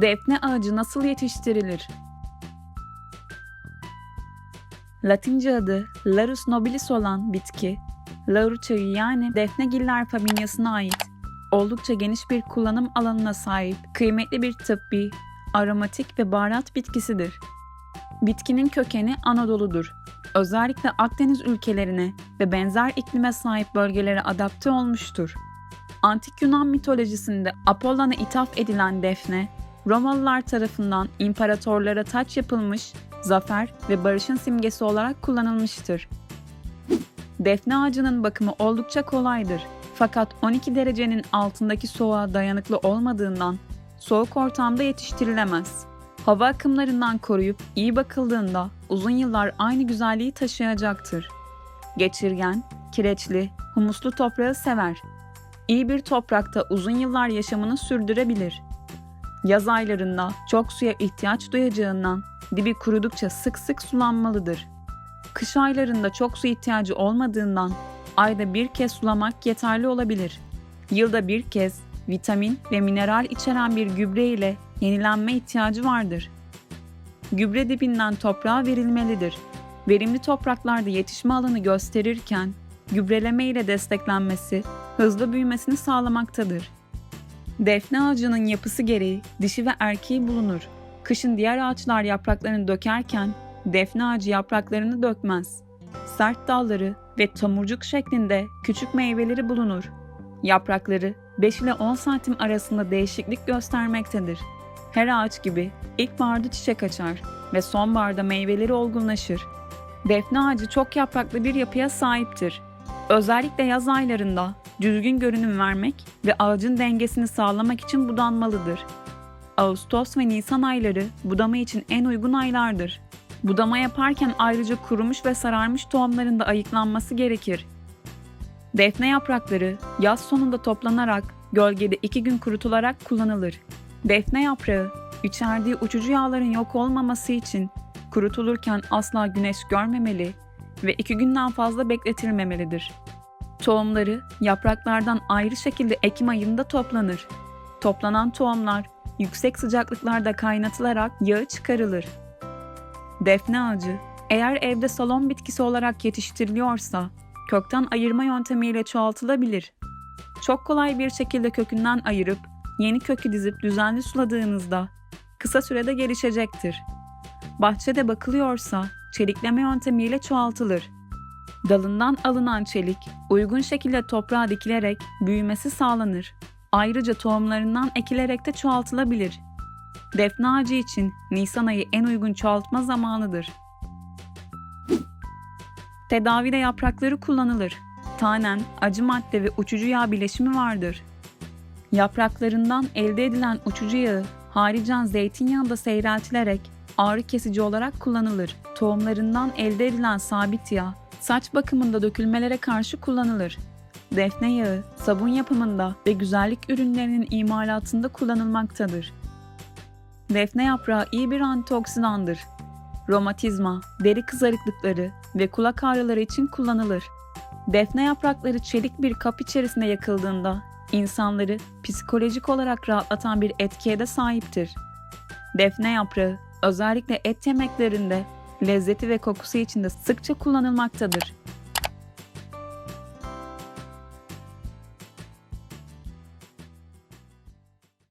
Defne ağacı nasıl yetiştirilir? Latince adı Larus nobilis olan bitki, Laurus'u yani Defnegiller familyasına ait oldukça geniş bir kullanım alanına sahip kıymetli bir tıbbi, aromatik ve baharat bitkisidir. Bitkinin kökeni Anadolu'dur. Özellikle Akdeniz ülkelerine ve benzer iklime sahip bölgelere adapte olmuştur. Antik Yunan mitolojisinde Apollon'a ithaf edilen Defne, Romalılar tarafından imparatorlara taç yapılmış, zafer ve barışın simgesi olarak kullanılmıştır. Defne ağacının bakımı oldukça kolaydır. Fakat 12 derecenin altındaki soğuğa dayanıklı olmadığından soğuk ortamda yetiştirilemez. Hava akımlarından koruyup iyi bakıldığında uzun yıllar aynı güzelliği taşıyacaktır. Geçirgen, kireçli, humuslu toprağı sever. İyi bir toprakta uzun yıllar yaşamını sürdürebilir. Yaz aylarında çok suya ihtiyaç duyacağından dibi kurudukça sık sık sulanmalıdır. Kış aylarında çok su ihtiyacı olmadığından ayda bir kez sulamak yeterli olabilir. Yılda bir kez vitamin ve mineral içeren bir gübre ile yenilenme ihtiyacı vardır. Gübre dibinden toprağa verilmelidir. Verimli topraklarda yetişme alanı gösterirken gübreleme ile desteklenmesi hızlı büyümesini sağlamaktadır. Defne ağacının yapısı gereği dişi ve erkeği bulunur. Kışın diğer ağaçlar yapraklarını dökerken defne ağacı yapraklarını dökmez. Sert dalları ve tomurcuk şeklinde küçük meyveleri bulunur. Yaprakları 5 ile 10 santim arasında değişiklik göstermektedir. Her ağaç gibi ilkbaharda çiçek açar ve sonbaharda meyveleri olgunlaşır. Defne ağacı çok yapraklı bir yapıya sahiptir. Özellikle yaz aylarında düzgün görünüm vermek ve ağacın dengesini sağlamak için budanmalıdır. Ağustos ve Nisan ayları budama için en uygun aylardır. Budama yaparken ayrıca kurumuş ve sararmış tohumların da ayıklanması gerekir. Defne yaprakları yaz sonunda toplanarak gölgede iki gün kurutularak kullanılır. Defne yaprağı içerdiği uçucu yağların yok olmaması için kurutulurken asla güneş görmemeli ve iki günden fazla bekletilmemelidir. Tohumları yapraklardan ayrı şekilde Ekim ayında toplanır. Toplanan tohumlar yüksek sıcaklıklarda kaynatılarak yağı çıkarılır. Defne ağacı eğer evde salon bitkisi olarak yetiştiriliyorsa kökten ayırma yöntemiyle çoğaltılabilir. Çok kolay bir şekilde kökünden ayırıp yeni kökü dizip düzenli suladığınızda kısa sürede gelişecektir. Bahçede bakılıyorsa çelikleme yöntemiyle çoğaltılır. Dalından alınan çelik uygun şekilde toprağa dikilerek büyümesi sağlanır. Ayrıca tohumlarından ekilerek de çoğaltılabilir. Defne ağacı için Nisan ayı en uygun çoğaltma zamanıdır. Tedavide yaprakları kullanılır. Tanen, acı madde ve uçucu yağ bileşimi vardır. Yapraklarından elde edilen uçucu yağı haricen zeytinyağında seyreltilerek ağrı kesici olarak kullanılır. Tohumlarından elde edilen sabit yağ saç bakımında dökülmelere karşı kullanılır. Defne yağı sabun yapımında ve güzellik ürünlerinin imalatında kullanılmaktadır. Defne yaprağı iyi bir antioksidandır. Romatizma, deri kızarıklıkları ve kulak ağrıları için kullanılır. Defne yaprakları çelik bir kap içerisinde yakıldığında insanları psikolojik olarak rahatlatan bir etkiye de sahiptir. Defne yaprağı özellikle et yemeklerinde lezzeti ve kokusu için de sıkça kullanılmaktadır.